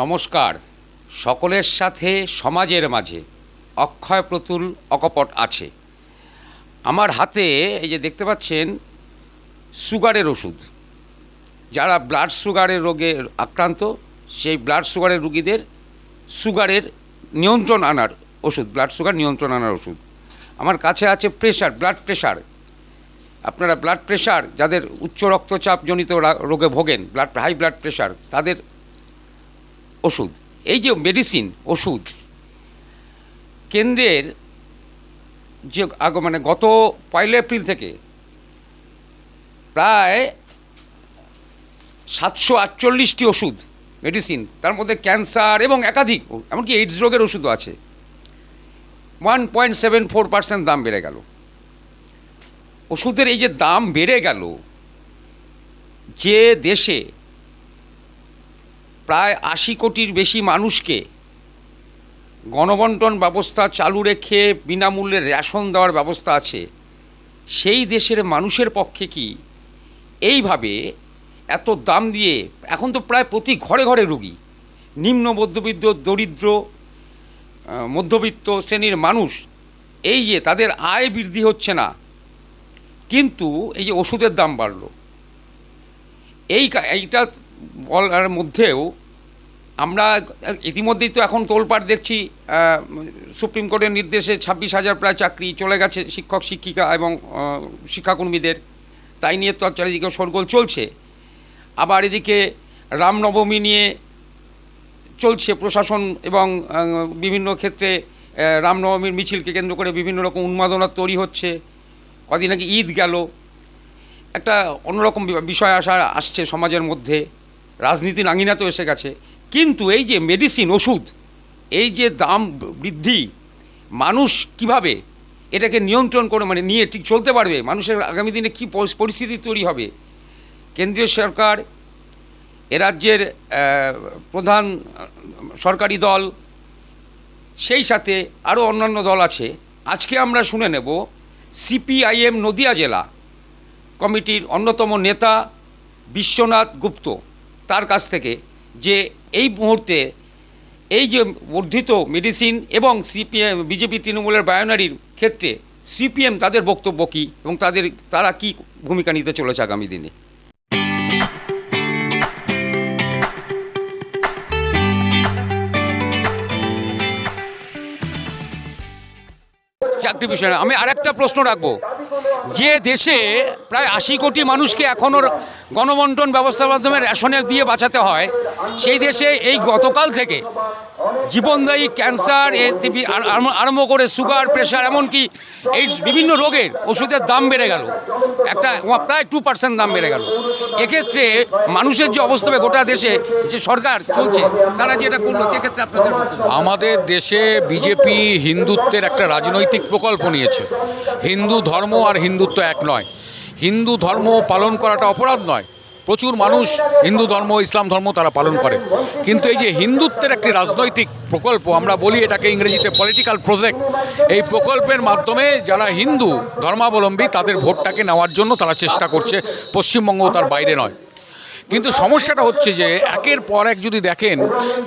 নমস্কার। সকলের সাথে সমাজের মাঝে অক্ষয় প্রতুল অকপট আছে। আমার হাতে এই যে দেখতে পাচ্ছেন, সুগারের ওষুধ। যারা ব্লাড সুগারের রোগে আক্রান্ত, সেই ব্লাড সুগারের রুগীদের সুগারের নিয়ন্ত্রণ আনার ওষুধ ব্লাড সুগার নিয়ন্ত্রণ আনার ওষুধ। আমার কাছে আছে প্রেশার ব্লাড প্রেশার আপনারা ব্লাড প্রেশার যাদের উচ্চ রক্তচাপজনিত রোগে ভোগেন ব্লাড হাই ব্লাড প্রেশার তাদের ওষুধ, এই যে মেডিসিন ওষুধ, কেন্দ্রের যে আগ মানে গত পয়লা এপ্রিল থেকে প্রায় সাতশো আটচল্লিশটি ওষুধ মেডিসিন তার মধ্যে ক্যান্সার এবং একাধিক, এমনকি এইডস রোগের ওষুধও আছে। One point seven four percent দাম বেড়ে গেল। ওষুধের এই যে দাম বেড়ে গেল, যে দেশে প্রায় আশি কোটির বেশি মানুষকে গণবন্টন ব্যবস্থা চালু রেখে বিনামূল্যে রেশন দেওয়ার ব্যবস্থা আছে, সেই দেশের মানুষের পক্ষে কি এইভাবে এত দাম দিয়ে, এখন তো প্রায় প্রতি ঘরে ঘরে রুগী, নিম্ন মধ্যবিত্ত, দরিদ্র মধ্যবিত্ত শ্রেণির মানুষ, এই যে তাদের আয় বৃদ্ধি হচ্ছে না, কিন্তু এই যে ওষুধের দাম বাড়লো, এই এইটা বলার মধ্যেও আমরা ইতিমধ্যেই তো এখন তোলপাড় দেখছি সুপ্রিম কোর্টের নির্দেশে ছাব্বিশ হাজার প্রায় চাকরি চলে গেছে শিক্ষক, শিক্ষিকা এবং শিক্ষাকর্মীদের। তাই নিয়ে তো চারিদিকে শোরগোল চলছে। আবার এদিকে রামনবমী নিয়ে চলছে প্রশাসন এবং বিভিন্ন ক্ষেত্রে রামনবমীর মিছিলকে কেন্দ্র করে বিভিন্ন রকম উন্মাদনা তৈরি হচ্ছে। কদিন আগে ঈদ গেল। একটা অন্যরকম বিষয় আসা আসছে সমাজের মধ্যে। রাজনীতির তো এসে গেছে। কিন্তু এই যে মেডিসিন ওষুধ, এই যে দাম বৃদ্ধি, মানুষ কীভাবে এটাকে নিয়ন্ত্রণ করে মানে নিয়ে ঠিক চলতে পারবে? মানুষের আগামী দিনে কী পরিস্থিতি তৈরি হবে? কেন্দ্রীয় সরকার, এ রাজ্যের প্রধান, সরকারি দল, সেই সাথে আরও অন্যান্য দল আছে। আজকে আমরা শুনে নেব সিপিআইএম নদিয়া জেলা কমিটির অন্যতম নেতা বিশ্বনাথ গুপ্ত। তার কাছ থেকে যে এই মুহূর্তে এই যে বর্ধিত মেডিসিন এবং সিপিএম বিজেপি তৃণমূলের বায়নারির ক্ষেত্রে সিপিএম তাদের বক্তব্য কী এবং তাদের, তারা কি ভূমিকা নিতে চলেছে আগামী দিনে? চাকরি বিষয়ে আমি আরেকটা প্রশ্ন রাখব। যে দেশে প্রায় আশি কোটি মানুষকে এখনও গণবন্টন ব্যবস্থার মাধ্যমে রেশনে দিয়ে বাঁচাতে হয়, সেই দেশে এই গতকাল থেকে জীবনদায়ী ক্যান্সার আরম্ভ- করে সুগার, প্রেশার, এমনকি এই বিভিন্ন রোগের ওষুধের দাম বেড়ে গেল। একটা প্রায় টু পার্সেন্ট দাম বেড়ে গেল। এক্ষেত্রে মানুষের যে অবস্থা গোটা দেশে, যে সরকার চলছে, তারা যেটা করল সেক্ষেত্রে আপনাদের আমাদের দেশে বিজেপি হিন্দুত্বের একটা রাজনৈতিক প্রকল্প নিয়েছে। হিন্দু ধর্ম আর হিন্দুত্ব এক নয়। হিন্দু ধর্ম পালন করাটা অপরাধ নয়। প্রচুর মানুষ হিন্দু ধর্ম, ইসলাম ধর্ম তারা পালন করে। কিন্তু এই যে হিন্দুত্বের একটি রাজনৈতিক প্রকল্প, আমরা বলি এটাকে ইংরেজিতে পলিটিক্যাল প্রজেক্ট এই প্রকল্পের মাধ্যমে যারা হিন্দু ধর্মাবলম্বী, তাদের ভোটটাকে নেওয়ার জন্য তারা চেষ্টা করছে। পশ্চিমবঙ্গ তার বাইরে নয়। কিন্তু সমস্যাটা হচ্ছে যে একের পর এক যদি দেখেন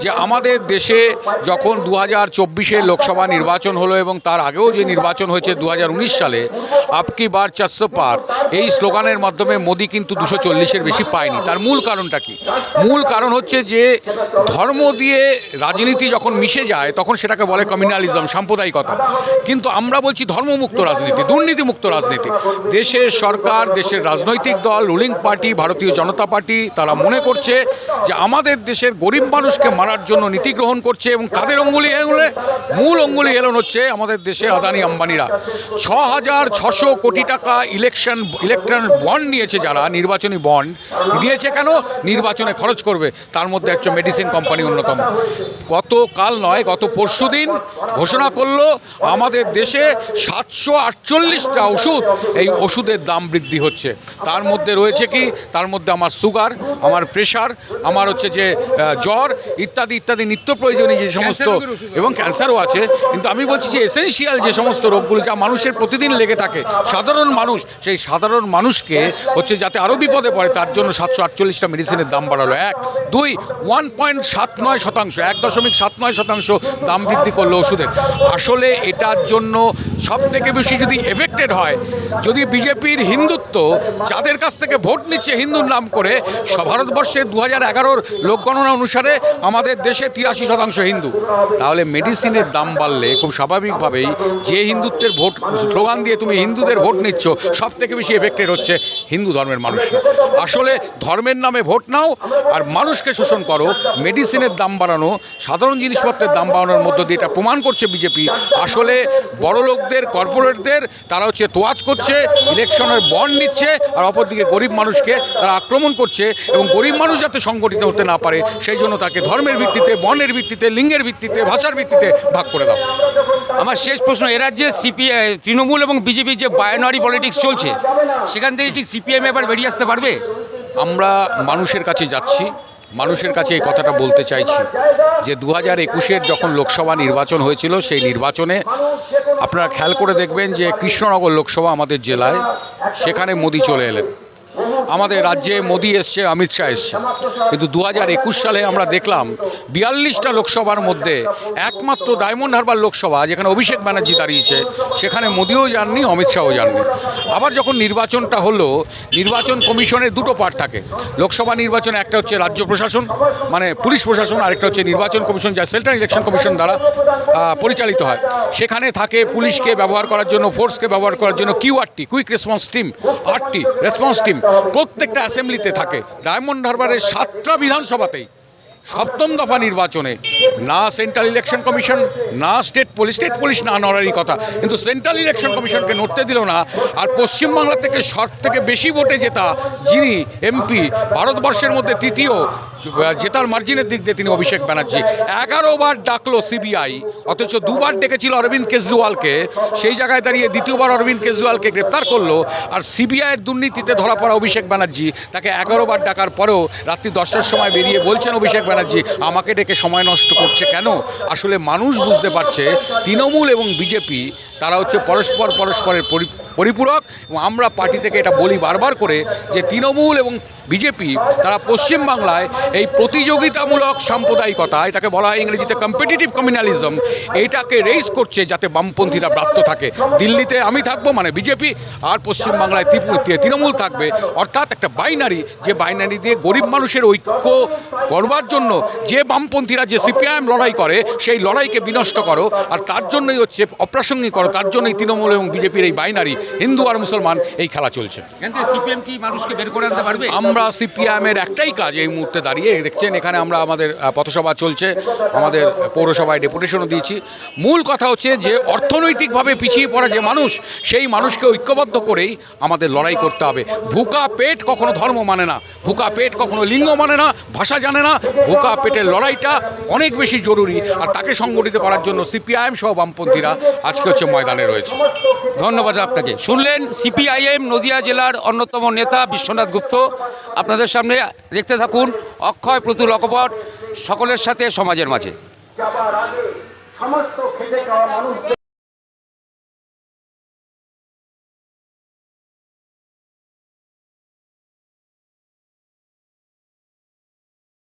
যে আমাদের দেশে যখন দু হাজার চব্বিশে লোকসভা নির্বাচন হলো এবং তার আগেও যে নির্বাচন হয়েছে দু হাজার উনিশ সালে, আপকি বার চারশো পার, এই স্লোগানের মাধ্যমে মোদি কিন্তু দুশো চল্লিশের বেশি পায়নি। তার মূল কারণটা কি? মূল কারণ হচ্ছে যে ধর্ম দিয়ে রাজনীতি যখন মিশে যায়, তখন সেটাকে বলে কমিউনালিজম সাম্প্রদায়িকতা। কিন্তু আমরা বলছি ধর্মমুক্ত রাজনীতি, দুর্নীতিমুক্ত রাজনীতি। দেশের সরকার, দেশের রাজনৈতিক দল রুলিং পার্টি ভারতীয় জনতা পার্টি তারা মনে করছে যে আমাদের দেশের গরিব মানুষকে মারার জন্য নীতি গ্রহণ করছে এবং তাদের অঙ্গুলি হেলনে মূল অঙ্গুলি হেলন হচ্ছে আমাদের দেশের আদানি আম্বানিরা। ছ হাজার ছশো কোটি টাকা ইলেকশন ইলেকট্রন বন্ড নিয়েছে যারা, নির্বাচনী বন্ড নিয়েছে কেন? নির্বাচনে খরচ করবে, তার মধ্যে একটা মেডিসিন কোম্পানি অন্যতম। গতকাল নয়, গত পরশু দিন ঘোষণা করল আমাদের দেশে সাতশো আটচল্লিশটা ওষুধ এই ওষুধের দাম বৃদ্ধি হচ্ছে। তার মধ্যে রয়েছে কি? তার মধ্যে আমার সুগার আমার প্রেশার আমার হচ্ছে যে জ্বর ইত্যাদি ইত্যাদি নিত্য প্রয়োজনীয় যে সমস্ত এবং ক্যান্সারও আছে। কিন্তু আমি বলছি যে এসেনশিয়াল যে সমস্ত রোগগুলো যা মানুষের প্রতিদিন লেগে থাকে সাধারণ মানুষ সেই সাধারণ মানুষকে হচ্ছে যাতে আরও বিপদে পড়ে তার জন্য সাতশো আটচল্লিশটা মেডিসিনের দাম বাড়ালো। এক দুই ওয়ান পয়েন্ট সাত নয় শতাংশ এক দশমিক সাত নয় শতাংশ দাম বৃদ্ধি করল ওষুধের। আসলে এটার জন্য সব থেকে বেশি যদি এফেক্টেড হয় যদি বিজেপির হিন্দুত্ব যাদের কাছ থেকে ভোট নিচ্ছে হিন্দুর নাম করে ভারতবর্ষের দু হাজার এগারোর লোকগণনা অনুসারে আমাদের দেশে তিরাশি শতাংশ হিন্দু। তাহলে মেডিসিনের দাম বাড়লে খুব স্বাভাবিকভাবেই যে হিন্দুত্বের ভোট, স্লোগান দিয়ে তুমি হিন্দুদের ভোট নিচ্ছ সব থেকে বেশি এফেক্টেড হচ্ছে হিন্দু ধর্মের মানুষরা। আসলে ধর্মের নামে ভোট নাও আর মানুষকে শোষণ করো মেডিসিনের দাম বাড়ানো, সাধারণ জিনিসপত্রের দাম বাড়ানোর মধ্য দিয়ে এটা প্রমাণ করছে বিজেপি। আসলে বড় লোকদের, কর্পোরেটদের, তারা হচ্ছে তোয়াজ করছে ইলেকশনের বন্ড নিচ্ছে আর অপরদিকে গরিব মানুষকে তারা আক্রমণ করছে এবং গরিব মানুষ যাতে সংগঠিত হতে না পারে, সেই জন্য তাকে ধর্মের ভিত্তিতে, বর্ণের ভিত্তিতে, লিঙ্গের ভিত্তিতে, ভাষার ভিত্তিতে ভাগ করে দাও। আমার শেষ প্রশ্ন, এ রাজ্যে সিপিআই তৃণমূল এবং বিজেপির যে বায়োনারি পলিটিক্স চলছে, সেখান থেকে কি সিপিএম এবার বেরিয়ে আসতে পারবে? আমরা মানুষের কাছে যাচ্ছি, মানুষের কাছে এই কথাটা বলতে চাইছি যে দু হাজার একুশের যখন লোকসভা নির্বাচন হয়েছিল, সেই নির্বাচনে আপনারা খেয়াল করে দেখবেন যে কৃষ্ণনগর লোকসভা আমাদের জেলায়, সেখানে মোদি চলে এলেন। আমাদের রাজ্যে মোদি এসছে, অমিত শাহ এসছে। কিন্তু দু হাজার একুশ সালে আমরা দেখলাম, বিয়াল্লিশটা লোকসভার মধ্যে একমাত্র ডায়মন্ড হারবার লোকসভা, যেখানে অভিষেক ব্যানার্জি দাঁড়িয়েছে, সেখানে মোদিও যাননি, অমিত শাহও যাননি। আবার যখন নির্বাচনটা হলো, নির্বাচন কমিশনের দুটো পার্ট থাকে। লোকসভা নির্বাচনে, একটা হচ্ছে রাজ্য প্রশাসন মানে পুলিশ প্রশাসন, আরেকটা হচ্ছে নির্বাচন কমিশন, যা সেন্ট্রাল ইলেকশন কমিশন দ্বারা পরিচালিত হয়। সেখানে থাকে পুলিশকে ব্যবহার করার জন্য, ফোর্সকে ব্যবহার করার জন্য QRT quick response team RT response team. প্রত্যেকটা অ্যাসেম্বলিতে থাকে। ডায়মন্ড হারবারের সাতটা বিধানসভাতেই সপ্তম দফা নির্বাচনে না সেন্ট্রাল ইলেকশন কমিশন না স্টেট পুলিশ স্টেট পুলিশ না নড়ারই কথা। কিন্তু সেন্ট্রাল ইলেকশন কমিশনকে নড়তে দিল না। আর পশ্চিমবাংলা থেকে সব থেকে বেশি ভোটে জেতা যিনি এমপি ভারতবর্ষের মধ্যে তৃতীয় জেতার মার্জিনের দিক দিয়ে তিনি অভিষেক ব্যানার্জি। এগারো বার ডাকলো সিবিআই অথচ দুবার ডেকেছিল অরবিন্দ কেজরিওয়ালকে। সেই জায়গায় দাঁড়িয়ে দ্বিতীয়বার অরবিন্দ কেজরিওয়ালকে গ্রেপ্তার করল, আর সিবিআইয়ের দুর্নীতিতে ধরা পড়া অভিষেক ব্যানার্জি। তাকে এগারো বার ডাকার পরেও রাত্রি দশটার সময় বেরিয়ে বলছেন অভিষেক ব্যানার্জি, আমাকে ডেকে সময় নষ্ট করছে কেন? আসলে মানুষ বুঝতে পারছে, তৃণমূল এবং বিজেপি তারা হচ্ছে পরস্পর পরস্পরের পরি- পরিপূরক এবং আমরা পার্টি থেকে এটা বলি বারবার করে যে তৃণমূল এবং বিজেপি, তারা পশ্চিমবাংলায় এই প্রতিযোগিতামূলক সাম্প্রদায়িকতা, এটাকে বলা হয় ইংরেজিতে কম্পিটিটিভ কমিউনালিজম এইটাকে রেইজ করছে যাতে বামপন্থীরা ব্রাত্য থাকে। দিল্লিতে আমি থাকব মানে বিজেপি, আর পশ্চিমবাংলায় ত্রিপুর তৃণমূল থাকবে। অর্থাৎ একটা বাইনারি যে বাইনারি দিয়ে গরিব মানুষের ঐক্য করবার জন্য যে বামপন্থীরা যে সিপিআইএম লড়াই করে, সেই লড়াইকে বিনষ্ট করো, আর তার জন্যই হচ্ছে অপ্রাসঙ্গিক তার জন্যই তৃণমূল এবং বিজেপির এই বাইনারি হিন্দু আর মুসলমান এই খেলা চলছে। আমরা সিপিআইএমের একটাই কাজ এই মুহূর্তে দাঁড়িয়ে। দেখছেন এখানে আমরা আমাদের পথসভা চলছে আমাদের পৌরসভায় ডেপুটেশনও দিয়েছি। মূল কথা হচ্ছে যে অর্থনৈতিকভাবে পিছিয়ে পড়া যে মানুষ সেই মানুষকে ঐক্যবদ্ধ করেই আমাদের লড়াই করতে হবে। ভুকা পেট কখনো ধর্ম মানে না। ভুকা পেট কখনো লিঙ্গ মানে না। ভাষা জানে না। ভুকা পেটের লড়াইটা অনেক বেশি জরুরি। আর তাকে সংগঠিত করার জন্য সিপিআইএম সহ বামপন্থীরা আজকে হচ্ছে ময়দানে রয়েছে। ধন্যবাদ আপনাকে। শুনলেন সিপিআইএম নদিয়া জেলার অন্যতম নেতা বিশ্বনাথ গুপ্ত। আপনাদের সামনে দেখতে থাকুন অক্ষয় প্রতুল অকপট, সকলের সাথে সমাজের মাঝে।